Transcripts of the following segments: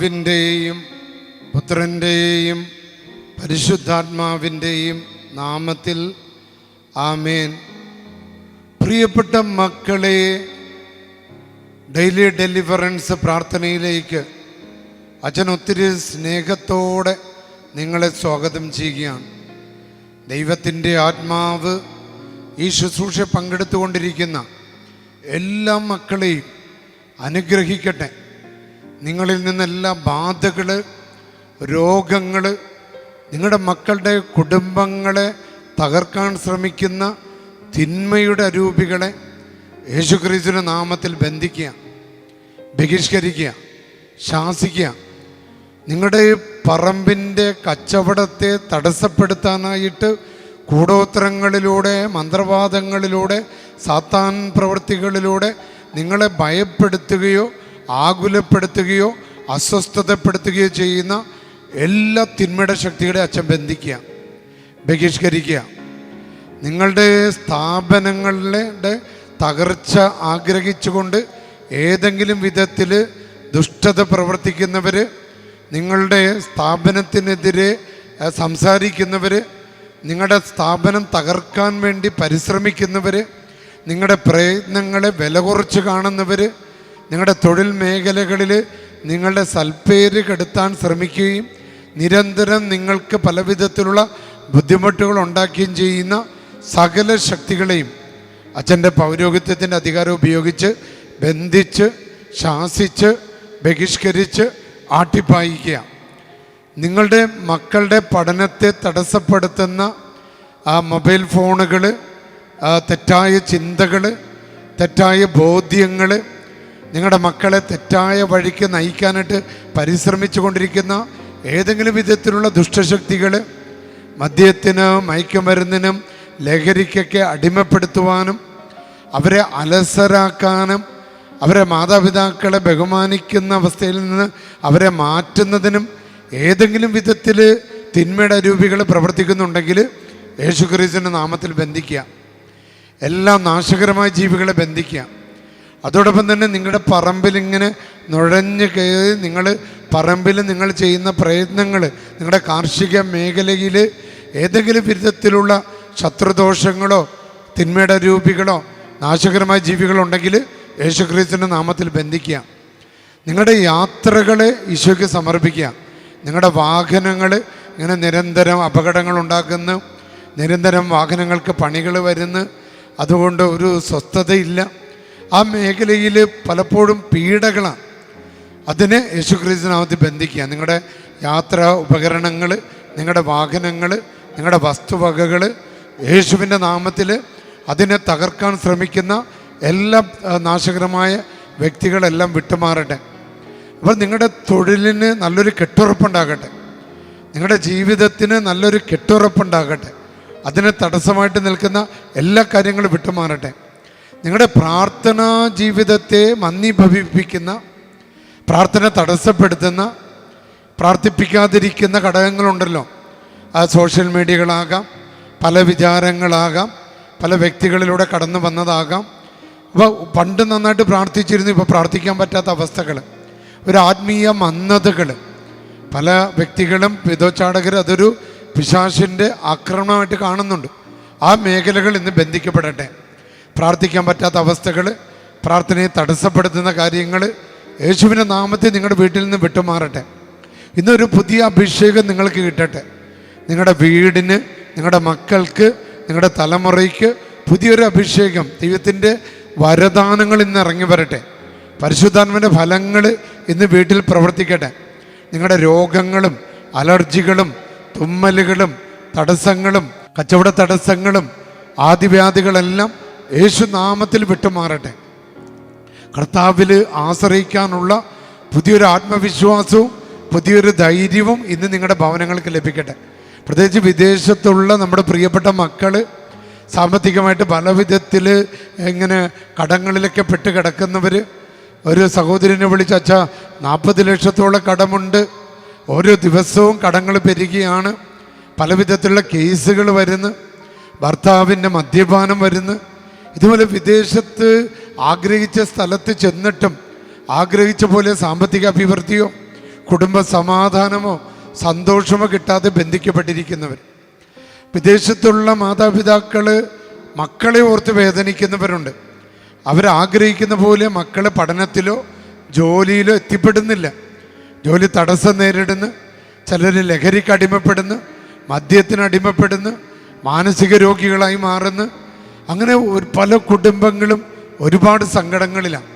പിതാവിന്റെയും പുത്രന്റെയും പരിശുദ്ധാത്മാവിന്റെയും നാമത്തിൽ ആമേൻ. പ്രിയപ്പെട്ട മക്കളെ ഡെയിലി ഡെലിവറൻസ് പ്രാർത്ഥനയിലേക്ക് അച്ഛൻ ഒത്തിരി സ്നേഹത്തോടെ നിങ്ങളെ സ്വാഗതം ചെയ്യുകയാണ്. ദൈവത്തിന്റെ ആത്മാവ് ഈ ശുശ്രൂഷ പങ്കെടുത്തുകൊണ്ടിരിക്കുന്ന എല്ലാ മക്കളെയും അനുഗ്രഹിക്കട്ടെ. നിങ്ങളിൽ നിന്നെല്ലാ ബാധകൾ രോഗങ്ങൾ നിങ്ങളുടെ മക്കളുടെ കുടുംബങ്ങളെ തകർക്കാൻ ശ്രമിക്കുന്ന തിന്മയുടെ രൂപികളെ യേശുക്രിസ്തുവിന്റെ നാമത്തിൽ ബന്ധിക്കുക ബഹിഷ്കരിക്കുക ശാസിക്കുക. നിങ്ങളുടെ പറമ്പിന്റെ കച്ചവടത്തെ തടസ്സപ്പെടുത്താനായിട്ട് കൂടോത്രങ്ങളിലൂടെ മന്ത്രവാദങ്ങളിലൂടെ സാത്താൻ പ്രവൃത്തികളിലൂടെ നിങ്ങളെ ഭയപ്പെടുത്തുകയോ ആകുലപ്പെടുത്തുകയോ അസ്വസ്ഥതപ്പെടുത്തുകയോ ചെയ്യുന്ന എല്ലാ തിന്മയുടെ ശക്തികളെ അച്ഛൻ ബന്ധിക്കുക ബഹിഷ്കരിക്കുക. നിങ്ങളുടെ സ്ഥാപനങ്ങളുടെ തകർച്ച ആഗ്രഹിച്ചുകൊണ്ട് ഏതെങ്കിലും വിധത്തിൽ ദുഷ്ടത പ്രവർത്തിക്കുന്നവർ നിങ്ങളുടെ സ്ഥാപനത്തിനെതിരെ സംസാരിക്കുന്നവർ നിങ്ങളുടെ സ്ഥാപനം തകർക്കാൻ വേണ്ടി പരിശ്രമിക്കുന്നവർ നിങ്ങളുടെ പ്രയത്നങ്ങളെ വില കുറച്ച് കാണുന്നവർ നിങ്ങളുടെ തൊഴിൽ മേഖലകളിൽ നിങ്ങളുടെ സൽപ്പേര് കെടുത്താൻ ശ്രമിക്കുകയും നിരന്തരം നിങ്ങൾക്ക് പല വിധത്തിലുള്ള ബുദ്ധിമുട്ടുകൾ ഉണ്ടാക്കുകയും ചെയ്യുന്ന സകല ശക്തികളെയും അച്ഛന്റെ പൗരോഹിത്യത്തിന്റെ അധികാരം ഉപയോഗിച്ച് ബന്ധിച്ച് ശാസിച്ച് ബഹിഷ്കരിച്ച് ആട്ടിപ്പായിക്കുക. നിങ്ങളുടെ മക്കളുടെ പഠനത്തെ തടസ്സപ്പെടുത്തുന്ന ആ മൊബൈൽ ഫോണുകൾ തെറ്റായ ചിന്തകൾ തെറ്റായ ബോധ്യങ്ങൾ നിങ്ങളുടെ മക്കളെ തെറ്റായ വഴിക്ക് നയിക്കാനായിട്ട് പരിശ്രമിച്ചു കൊണ്ടിരിക്കുന്ന ഏതെങ്കിലും വിധത്തിലുള്ള ദുഷ്ടശക്തികൾ മദ്യത്തിന് മയക്കുമരുന്നിനും ലഹരിക്കൊക്കെ അടിമപ്പെടുത്തുവാനും അവരെ അലസരാക്കാനും അവരെ മാതാപിതാക്കളെ ബഹുമാനിക്കുന്ന അവസ്ഥയിൽ നിന്ന് അവരെ മാറ്റുന്നതിനും ഏതെങ്കിലും വിധത്തിൽ തിന്മയുടെ രൂപികൾ പ്രവർത്തിക്കുന്നുണ്ടെങ്കിൽ യേശുക്രിസ്തുവിന്റെ നാമത്തിൽ ബന്ധിക്കുക. എല്ലാ നാശകരമായ ജീവികളെ ബന്ധിക്കുക. അതോടൊപ്പം തന്നെ നിങ്ങളുടെ പറമ്പിൽ ഇങ്ങനെ നുഴഞ്ഞ് കയറി നിങ്ങൾ പറമ്പിൽ നിങ്ങൾ ചെയ്യുന്ന പ്രയത്നങ്ങൾ നിങ്ങളുടെ കാർഷിക മേഖലയിൽ ഏതെങ്കിലും വിധത്തിലുള്ള ശത്രുദോഷങ്ങളോ തിന്മയുടെ രൂപികളോ നാശകരമായ ജീവികളുണ്ടെങ്കിൽ യേശുക്രിസ്തുവിന്റെ നാമത്തിൽ ബന്ധിക്കുക. നിങ്ങളുടെ യാത്രകളെ ഈശോയ്ക്ക് സമർപ്പിക്കുക. നിങ്ങളുടെ വാഹനങ്ങൾ ഇങ്ങനെ നിരന്തരം അപകടങ്ങൾ ഉണ്ടാക്കുന്നു. നിരന്തരം വാഹനങ്ങൾക്ക് പണികൾ വരുന്നു. അതുകൊണ്ട് ഒരു സ്വസ്ഥതയില്ല. ആ മേഖലയിൽ പലപ്പോഴും പീഡകളാണ് അതിനെ യേശുക്രിസ്തുനാമത്തിൽ ബന്ധിക്കുക. നിങ്ങളുടെ യാത്രാ ഉപകരണങ്ങൾ നിങ്ങളുടെ വാഹനങ്ങൾ നിങ്ങളുടെ വസ്തുവകകൾ യേശുവിന്റെ നാമത്തിൽ അതിനെ തകർക്കാൻ ശ്രമിക്കുന്ന എല്ലാ നാശകരമായ വ്യക്തികളെല്ലാം വിട്ടുമാറട്ടെ. അപ്പോൾ നിങ്ങളുടെ തൊഴിലിന് നല്ലൊരു കെട്ടുറപ്പുണ്ടാകട്ടെ. നിങ്ങളുടെ ജീവിതത്തിന് നല്ലൊരു കെട്ടുറപ്പുണ്ടാകട്ടെ. അതിന് തടസ്സമായിട്ട് നിൽക്കുന്ന എല്ലാ കാര്യങ്ങളും വിട്ടുമാറട്ടെ. നിങ്ങളുടെ പ്രാർത്ഥനാ ജീവിതത്തെ മന്ദിഭവിപ്പിക്കുന്ന പ്രാർത്ഥന തടസ്സപ്പെടുത്തുന്ന പ്രാർത്ഥിപ്പിക്കാതിരിക്കുന്ന ഘടകങ്ങളുണ്ടല്ലോ. ആ സോഷ്യൽ മീഡിയകളാകാം പല വിചാരങ്ങളാകാം പല വ്യക്തികളിലൂടെ കടന്നു വന്നതാകാം. അപ്പോൾ പണ്ട് നന്നായിട്ട് പ്രാർത്ഥിച്ചിരുന്നു ഇപ്പോൾ പ്രാർത്ഥിക്കാൻ പറ്റാത്ത അവസ്ഥകൾ ഒരു ആത്മീയ മന്ദതകൾ പല വ്യക്തികളും വിധോച്ചാടകർ അതൊരു പിശാശിന്റെ ആക്രമണമായിട്ട് കാണുന്നുണ്ട്. ആ മേഖലകൾ ഇന്ന് ബന്ധിക്കപ്പെടട്ടെ. പ്രാർത്ഥിക്കാൻ പറ്റാത്ത അവസ്ഥകൾ പ്രാർത്ഥനയെ തടസ്സപ്പെടുത്തുന്ന കാര്യങ്ങൾ യേശുവിന്റെ നാമത്തിൽ നിങ്ങളുടെ വീട്ടിൽ നിന്ന് വിട്ടുമാറട്ടെ. ഇന്നൊരു പുതിയ അഭിഷേകം നിങ്ങൾക്ക് കിട്ടട്ടെ. നിങ്ങളുടെ വീടിന് നിങ്ങളുടെ മക്കൾക്ക് നിങ്ങളുടെ തലമുറയ്ക്ക് പുതിയൊരു അഭിഷേകം ദൈവത്തിന്റെ വരദാനങ്ങൾ ഇന്ന് ഇറങ്ങി വരട്ടെ. പരിശുദ്ധാത്മന്റെ ഫലങ്ങൾ ഇന്ന് വീട്ടിൽ പ്രവർത്തിക്കട്ടെ. നിങ്ങളുടെ രോഗങ്ങളും അലർജികളും തുമ്മലുകളും തടസ്സങ്ങളും കച്ചവട തടസ്സങ്ങളും ആദിവ്യാധികളെല്ലാം യേശു നാമത്തിൽ വിട്ടുമാറട്ടെ. കർത്താവിൽ ആശ്രയിക്കാനുള്ള പുതിയൊരു ആത്മവിശ്വാസവും പുതിയൊരു ധൈര്യവും ഇന്ന് നിങ്ങളുടെ ഭവനങ്ങൾക്ക് ലഭിക്കട്ടെ. പ്രത്യേകിച്ച് വിദേശത്തുള്ള നമ്മുടെ പ്രിയപ്പെട്ട മക്കൾ സാമ്പത്തികമായിട്ട് പല വിധത്തിൽ ഇങ്ങനെ കടങ്ങളിലൊക്കെ പെട്ട് കിടക്കുന്നവർ ഒരു സഹോദരനെ വിളിച്ച് അച്ഛ നാൽപ്പത് ലക്ഷത്തോളം കടമുണ്ട്. ഓരോ ദിവസവും കടങ്ങൾ പെരുകയാണ്. പല വിധത്തിലുള്ള കേസുകൾ വരുന്നു. ഭർത്താവിന്റെ മദ്യപാനം വരുന്നു. ഇതുപോലെ വിദേശത്ത് ആഗ്രഹിച്ച സ്ഥലത്ത് ചെന്നിട്ടും ആഗ്രഹിച്ച പോലെ സാമ്പത്തിക അഭിവൃദ്ധിയോ കുടുംബ സമാധാനമോ സന്തോഷമോ കിട്ടാതെ ബന്ധിക്കപ്പെട്ടിരിക്കുന്നവർ. വിദേശത്തുള്ള മാതാപിതാക്കൾ മക്കളെ ഓർത്ത് വേദനിക്കുന്നവരുണ്ട്. അവരാഗ്രഹിക്കുന്ന പോലെ മക്കൾ പഠനത്തിലോ ജോലിയിലോ എത്തിപ്പെടുന്നില്ല. ജോലി തടസ്സം നേരിടുന്നു. ചിലർ ലഹരിക്ക് അടിമപ്പെടുന്നു. മദ്യത്തിന് അടിമപ്പെടുന്നു. മാനസിക രോഗികളായി മാറുന്നു. അങ്ങനെ പല കുടുംബങ്ങളും ഒരുപാട് സങ്കടങ്ങളിലാണ്.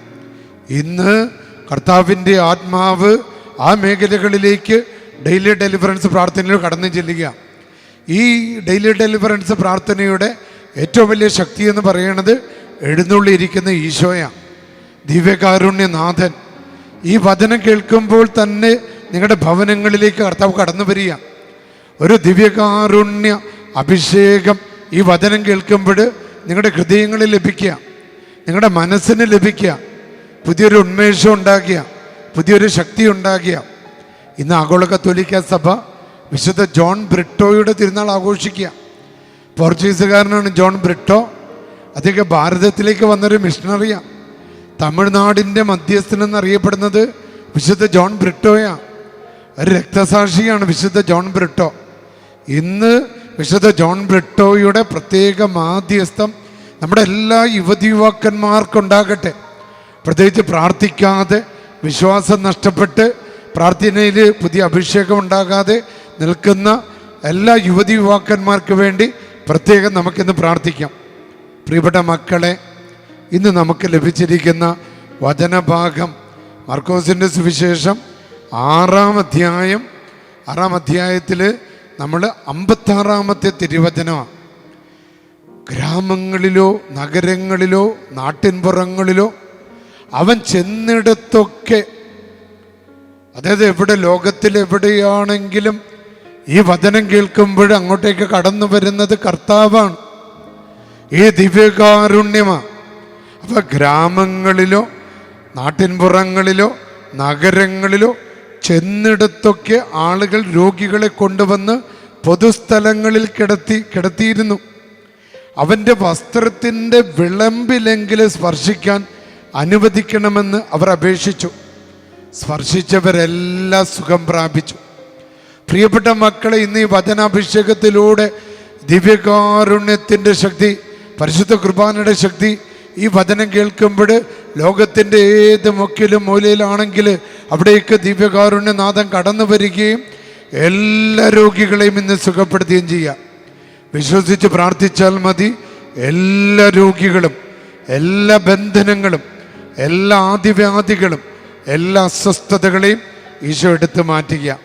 ഇന്ന് കർത്താവിന്റെ ആത്മാവ് ആ മേഖലകളിലേക്ക് ഡെയിലി ഡെലിവറൻസ് പ്രാർത്ഥനയിൽ കടന്നു ചെല്ലുക ഈ ഡെയിലി ഡെലിവറൻസ് പ്രാർത്ഥനയുടെ ഏറ്റവും വലിയ ശക്തി എന്ന് പറയുന്നത് എഴുന്നള്ളിയിരിക്കുന്ന ഈശോയാണ്. ദിവ്യകാരുണ്യനാഥൻ. ഈ വചനം കേൾക്കുമ്പോൾ തന്നെ നിങ്ങളുടെ ഭവനങ്ങളിലേക്ക് കർത്താവ് കടന്നു വരിക ഒരു ദിവ്യകാരുണ്യ അഭിഷേകം ഈ വചനം കേൾക്കുമ്പോൾ നിങ്ങളുടെ ഹൃദയങ്ങളിൽ ലഭിക്കുക. നിങ്ങളുടെ മനസ്സിന് ലഭിക്കുക. പുതിയൊരു ഉന്മേഷം ഉണ്ടാക്കിയ പുതിയൊരു ശക്തി ഉണ്ടാക്കിയ ഇന്ന് ആഗോള കത്തോലിക്ക സഭ വിശുദ്ധ ജോൺ ബ്രിട്ടോയുടെ തിരുനാൾ ആഘോഷിക്കുക. പോർച്ചുഗീസുകാരനാണ് ജോൺ ബ്രിട്ടോ. അദ്ദേഹം ഭാരതത്തിലേക്ക് വന്നൊരു മിഷണറിയാണ് തമിഴ്നാടിന്റെ മധ്യസ്ഥനെന്നറിയപ്പെടുന്നത് വിശുദ്ധ ജോൺ ബ്രിട്ടോയാണ് ഒരു രക്തസാക്ഷിയാണ് വിശുദ്ധ ജോൺ ബ്രിട്ടോ. ഇന്ന് വിശുദ്ധ ജോൺ ബ്രിട്ടോയുടെ പ്രത്യേക മാധ്യസ്ഥം നമ്മുടെ എല്ലാ യുവതി യുവാക്കന്മാർക്കുണ്ടാകട്ടെ പ്രത്യേകിച്ച് പ്രാർത്ഥിക്കാതെ വിശ്വാസം നഷ്ടപ്പെട്ട് പ്രാർത്ഥനയിൽ പുതിയ അഭിഷേകം ഉണ്ടാകാതെ നിൽക്കുന്ന എല്ലാ യുവതി യുവാക്കന്മാർക്ക് വേണ്ടി പ്രത്യേകം നമുക്കിന്ന് പ്രാർത്ഥിക്കാം. പ്രിയപ്പെട്ട മക്കളെ ഇന്ന് നമുക്ക് ലഭിച്ചിരിക്കുന്ന വചനഭാഗം മർക്കോസിന്റെ സുവിശേഷം ആറാം അധ്യായം. ആറാം അധ്യായത്തിൽ നമ്മൾ അമ്പത്താറാമത്തെ തിരുവചനമാണ് ഗ്രാമങ്ങളിലോ നഗരങ്ങളിലോ നാട്ടിൻപുറങ്ങളിലോ അവൻ ചെന്നിടത്തൊക്കെ അതായത് എവിടെ ലോകത്തിൽ എവിടെയാണെങ്കിലും ഈ വചനം കേൾക്കുമ്പോൾ അങ്ങോട്ടേക്ക് കടന്നു വരുന്നത് കർത്താവാണ്. ഈ ദിവ്യകാരുണ്യമാണ് അപ്പൊ ഗ്രാമങ്ങളിലോ നാട്ടിൻപുറങ്ങളിലോ നഗരങ്ങളിലോ ചെന്നിടത്തൊക്കെ ആളുകൾ രോഗികളെ കൊണ്ടുവന്ന് പൊതുസ്ഥലങ്ങളിൽ കിടത്തി കിടത്തിയിരുന്നു. അവന്റെ വസ്ത്രത്തിന്റെ വിളമ്പിലെങ്കിലും സ്പർശിക്കാൻ അനുവദിക്കണമെന്ന് അവർ അപേക്ഷിച്ചു. സ്പർശിച്ചവരെല്ലാം സുഖം പ്രാപിച്ചു. പ്രിയപ്പെട്ട മക്കളെ ഇന്ന് ഈ വചനാഭിഷേകത്തിലൂടെ ദിവ്യകാരുണ്യത്തിന്റെ ശക്തി പരിശുദ്ധ കുർബാനയുടെ ശക്തി ഈ വചനം കേൾക്കുമ്പോൾ ലോകത്തിന്റെ ഏത് മുക്കിലും മൂലയിലാണെങ്കിൽ അവിടേക്ക് ദിവ്യകാരുണ്യനാഥം കടന്നു വരികയും എല്ലാ രോഗികളെയും ഇന്ന് സുഖപ്പെടുത്തുകയും ചെയ്യാം. വിശ്വസിച്ച് പ്രാർത്ഥിച്ചാൽ മതി. എല്ലാ രോഗികളും എല്ലാ ബന്ധനങ്ങളും എല്ലാ ആദിവ്യാധികളും എല്ലാ അസ്വസ്ഥതകളെയും ഈശോ എടുത്തു മാറ്റുക.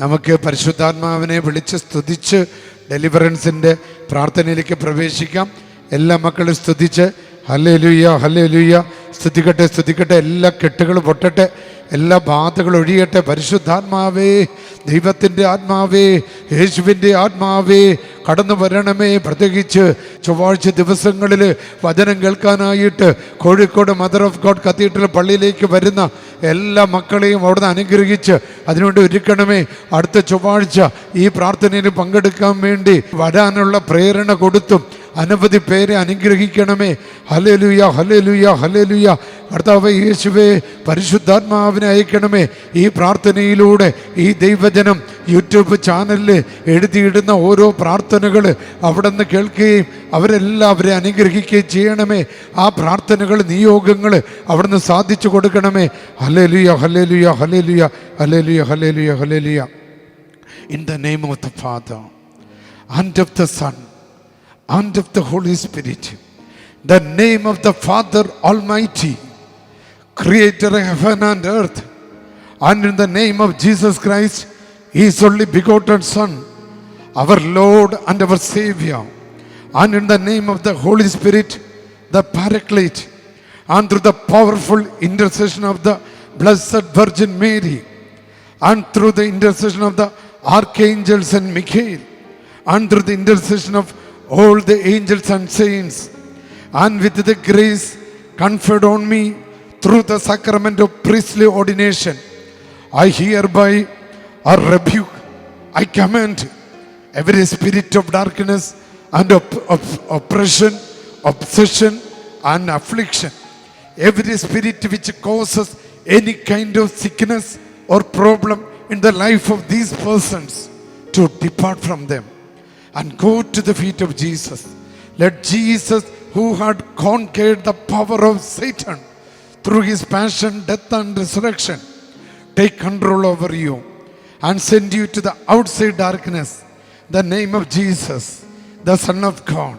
നമുക്ക് പരിശുദ്ധാത്മാവിനെ വിളിച്ച് സ്തുതിച്ച് ഡെലിവറൻസിന്റെ പ്രാർത്ഥനയിലേക്ക് പ്രവേശിക്കാം. എല്ലാ മക്കളും സ്തുതിച്ച് ഹല്ലേ ലുയ്യ ഹല്ലേ ലുയ്യ സ്തുതിക്കട്ടെ സ്തുതിക്കട്ടെ. എല്ലാ കെട്ടുകളും പൊട്ടട്ടെ. എല്ലാ ബാധകളും ഒഴിയട്ടെ. പരിശുദ്ധാത്മാവേ ദൈവത്തിന്റെ ആത്മാവേ യേശുവിന്റെ ആത്മാവേ കടന്നു വരണമേ. പ്രത്യേകിച്ച് ചൊവ്വാഴ്ച ദിവസങ്ങളിൽ വചനം കേൾക്കാനായിട്ട് Kozhikode mother of God cathedral പള്ളിയിലേക്ക് വരുന്ന എല്ലാ മക്കളെയും അവിടുന്ന് അനുഗ്രഹിച്ച് അതിനുവേണ്ടി ഒരുക്കണമേ. അടുത്ത ചൊവ്വാഴ്ച ഈ പ്രാർത്ഥനയിൽ പങ്കെടുക്കാൻ വേണ്ടി വരാനുള്ള പ്രേരണ കൊടുത്തും അനവധി പേരെ അനുഗ്രഹിക്കണമേ. ഹലലുയ ഹലലുയ ഹലലുയ കർത്താവ് യേശുവേ പരിശുദ്ധാത്മാവിനെ അയക്കണമേ. ഈ പ്രാർത്ഥനയിലൂടെ ഈ ദൈവജനം യൂട്യൂബ് ചാനലിൽ എഴുതിയിടുന്ന ഓരോ പ്രാർത്ഥനകൾ അവിടെ നിന്ന് കേൾക്കുകയും അവരെല്ലാവരെ അനുഗ്രഹിക്കുകയും ചെയ്യണമേ. ആ പ്രാർത്ഥനകൾ നിയോഗങ്ങൾ അവിടെ നിന്ന് സാധിച്ചു കൊടുക്കണമേ. Hallelujah hallelujah hallelujah hallelujah hallelujah hallelujah in the name of the father and of the son and of the Holy Spirit. The name of the Father Almighty, Creator of heaven and earth, and in the name of Jesus Christ, His only begotten Son, our Lord and our Savior, and in the name of the Holy Spirit, the Paraclete, and through the powerful intercession of the Blessed Virgin Mary, and through the intercession of the archangels and Michael, and through the intercession of all the angels and saints, and with the grace conferred on me through the sacrament of priestly ordination, I hereby or rebuke, I command every spirit of darkness and op- oppression, obsession, and affliction, every spirit which causes any kind of sickness or problem in the life of these persons to depart from them and go to the feet of Jesus. Let Jesus, who had conquered the power of Satan through his passion, death, and resurrection, take control over you and send you to the outside darkness. The name of Jesus, the Son of God.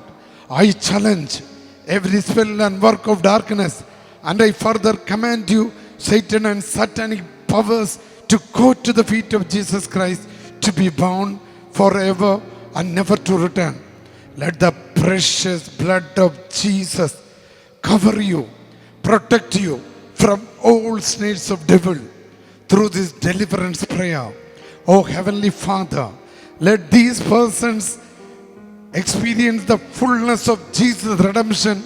I challenge every spell and work of darkness, and I further command you, Satan and satanic powers, to go to the feet of Jesus Christ to be bound forever and never to return. Let the precious blood of Jesus cover you, protect you from all snares of devil through this deliverance prayer. Oh Heavenly Father, let these persons experience the fullness of Jesus' redemption.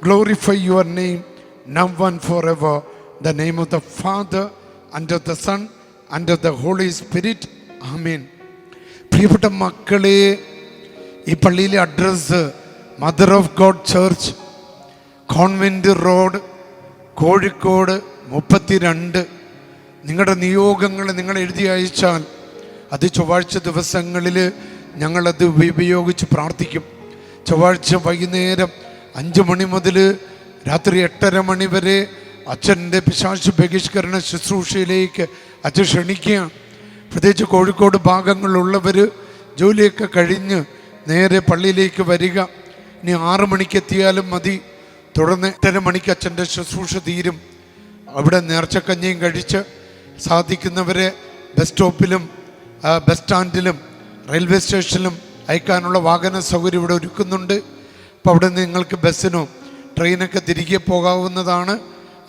Glorify your name now and forever. The name of the Father, and of the Son, and of the Holy Spirit. Amen. പ്രിയപ്പെട്ട മക്കളെ ഈ പള്ളിയിലെ address mother of God church convent road Kozhikode മുപ്പത്തിരണ്ട്. നിങ്ങളുടെ നിയോഗങ്ങൾ നിങ്ങൾ എഴുതി അയച്ചാൽ അത് ചൊവ്വാഴ്ച ദിവസങ്ങളിൽ ഞങ്ങളത് ഉപയോഗിച്ച് പ്രാർത്ഥിക്കും. ചൊവ്വാഴ്ച വൈകുന്നേരം അഞ്ച് മണി മുതൽ രാത്രി എട്ടര മണി വരെ അച്ഛന്റെ പിശാശു ബഹിഷ്കരണ ശുശ്രൂഷയിലേക്ക് അച്ഛൻ ക്ഷണിക്കുകയാണ്. പ്രത്യേകിച്ച് കോഴിക്കോട് ഭാഗങ്ങളിലുള്ളവർ ജോലിയൊക്കെ കഴിഞ്ഞ് നേരെ പള്ളിയിലേക്ക് വരിക. ഇനി ആറ് മണിക്ക് എത്തിയാലും മതി. തുടർന്ന് എട്ടര മണിക്ക് അച്ഛന്റെ ശുശ്രൂഷ തീരും. അവിടെ നേർച്ചക്കഞ്ഞിയും കഴിച്ച് സാധിക്കുന്നവരെ ബസ് സ്റ്റോപ്പിലും ബസ് സ്റ്റാൻഡിലും റെയിൽവേ സ്റ്റേഷനിലും അയക്കാനുള്ള വാഹന സൗകര്യം ഇവിടെ ഒരുക്കുന്നുണ്ട്. അപ്പോൾ അവിടെ നിങ്ങൾക്ക് ബസ്സിനോ ട്രെയിനൊക്കെ തിരികെ പോകാവുന്നതാണ്.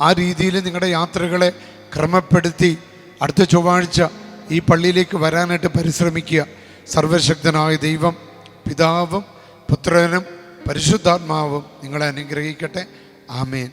ആ രീതിയിൽ നിങ്ങളുടെ യാത്രകളെ ക്രമപ്പെടുത്തി അടുത്ത ചൊവ്വാഴ്ച ഈ പള്ളിയിലേക്ക് വരാനായിട്ട് പരിശ്രമിക്കുക. സർവശക്തനായ ദൈവം പിതാവും പുത്രനും പരിശുദ്ധാത്മാവും നിങ്ങളെ അനുഗ്രഹിക്കട്ടെ. ആമേൻ.